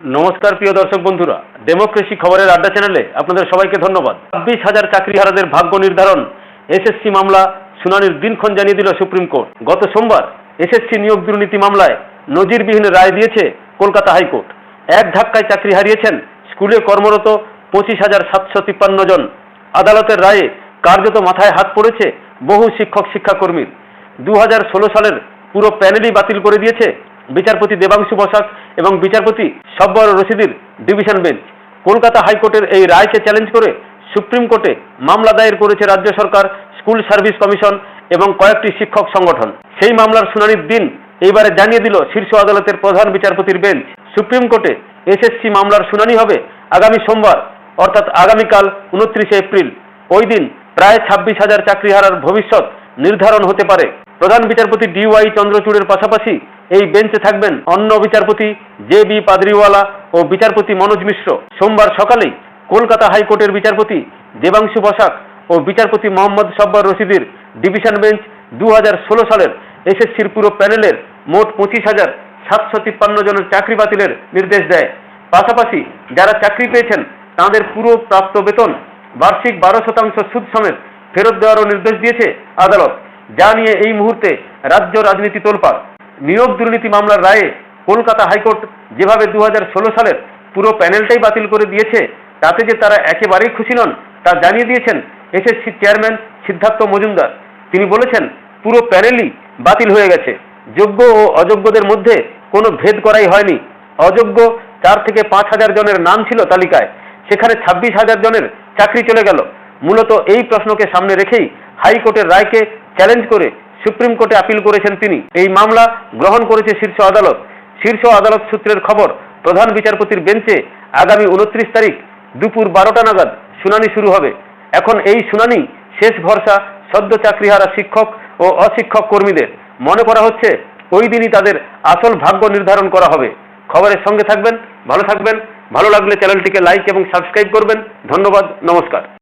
নমস্কার, প্রিয় দর্শক বন্ধুরা। ডেমোক্রেসি খবরের আড্ডা চ্যানেলে আপনাদের সবাইকে ধন্যবাদ। ছাব্বিশ হাজার চাকরিহারাদের ভাগ্য নির্ধারণ এসএসসি মামলা, শুনানির দিনক্ষণ জানিয়ে দিল সুপ্রিম কোর্ট। গত সোমবার এসএসসি নিয়োগ দুর্নীতি মামলায় নজিরবিহীন রায় দিয়েছে কলকাতা হাইকোর্ট। এক ধাক্কায় চাকরি হারিয়েছেন স্কুলে কর্মরত পঁচিশ হাজার সাতশো তিপ্পান্ন জন। আদালতের রায়ে কার্যত মাথায় হাত পড়েছে বহু শিক্ষক, শিক্ষাকর্মীর। দু হাজার ষোলো সালের পুরো প্যানেলই বাতিল করে দিয়েছে বিচারপতি দেবাংশু বসাক এবং বিচারপতি সব্বর রশিদির ডিভিশন বেঞ্চ। কলকাতা হাইকোর্টের এই রায়কে চ্যালেঞ্জ করে সুপ্রিম কোর্টে মামলা দায়ের করেছে রাজ্য সরকার, স্কুল সার্ভিস কমিশন এবং কয়েকটি শিক্ষক সংগঠন। সেই মামলার শুনানির দিন এইবারে জানিয়ে দিল শীর্ষ আদালতের প্রধান বিচারপতির বেঞ্চ। সুপ্রিম কোর্টে এসএসসি মামলার শুনানি হবে আগামী সোমবার, অর্থাৎ আগামীকাল উনত্রিশে এপ্রিল। ওই দিন প্রায় ছাব্বিশ হাজার চাকরিহারার ভবিষ্যৎ নির্ধারণ হতে পারে। প্রধান বিচারপতি ডি ওয়াই চন্দ্রচূড়ের পাশাপাশি এই বেঞ্চে থাকবেন অন্য বিচারপতি জে বি পাদরিওয়ালা ও বিচারপতি মনোজ মিশ্র। সোমবার সকালেই কলকাতা হাইকোর্টের বিচারপতি দেবাংশু বসাক ও বিচারপতি মোহাম্মদ সব্বর রশিদির ডিভিশন বেঞ্চ দু হাজার ষোলো সালের এসএসসির পুরো প্যানেলের মোট পঁচিশ হাজার সাতশো তিপ্পান্ন জনের চাকরি বাতিলের নির্দেশ দেয়। পাশাপাশি যারা চাকরি পেয়েছেন, তাদের পুরো প্রাপ্ত বেতন বার্ষিক বারো শতাংশ সুদ সমেত ফেরত দেওয়ারও নির্দেশ দিয়েছে আদালত। যা নিয়ে এই মুহূর্তে রাজ্য রাজনীতি তোলপাড়। নিয়োগ দুর্নীতি মামলার রায়ে কলকাতা হাইকোর্ট যেভাবে দু হাজার ষোলো সালের পুরো প্যানেলটাই বাতিল করে দিয়েছে, তাতে যে তারা একেবারেই খুশি নন, তা জানিয়ে দিয়েছেন এসএসসি চেয়ারম্যান সিদ্ধার্থ মজুমদার। তিনি বলেছেন, পুরো প্যানেলই বাতিল হয়ে গেছে। যোগ্য ও অযোগ্যদের মধ্যে কোনো ভেদ করাই হয়নি। অযোগ্য চার থেকে পাঁচ হাজার জনের নাম ছিল তালিকায়, সেখানে ছাব্বিশ হাজার জনের চাকরি চলে গেল। মূলত এই প্রশ্নকে সামনে রেখেই হাইকোর্টের রায়কে চ্যালেঞ্জ করে সুপ্রিম কোর্টে আপিল করেছেন তিনি। এই মামলা গ্রহণ করেছে শীর্ষ আদালত। শীর্ষ আদালত সূত্রের খবর, প্রধান বিচারপতির বেঞ্চে আগামী উনত্রিশ তারিখ দুপুর বারোটা নাগাদ শুনানি শুরু হবে। এখন এই শুনানি শেষ ভরসা সদ্য চাকরিহারা শিক্ষক ও অশিক্ষক কর্মীদের। মনে করা হচ্ছে ওই দিনই তাদের আসল ভাগ্য নির্ধারণ করা হবে। খবরের সঙ্গে থাকবেন, ভালো থাকবেন। ভালো লাগলে চ্যানেলটিকে লাইক এবং সাবস্ক্রাইব করবেন। ধন্যবাদ, নমস্কার।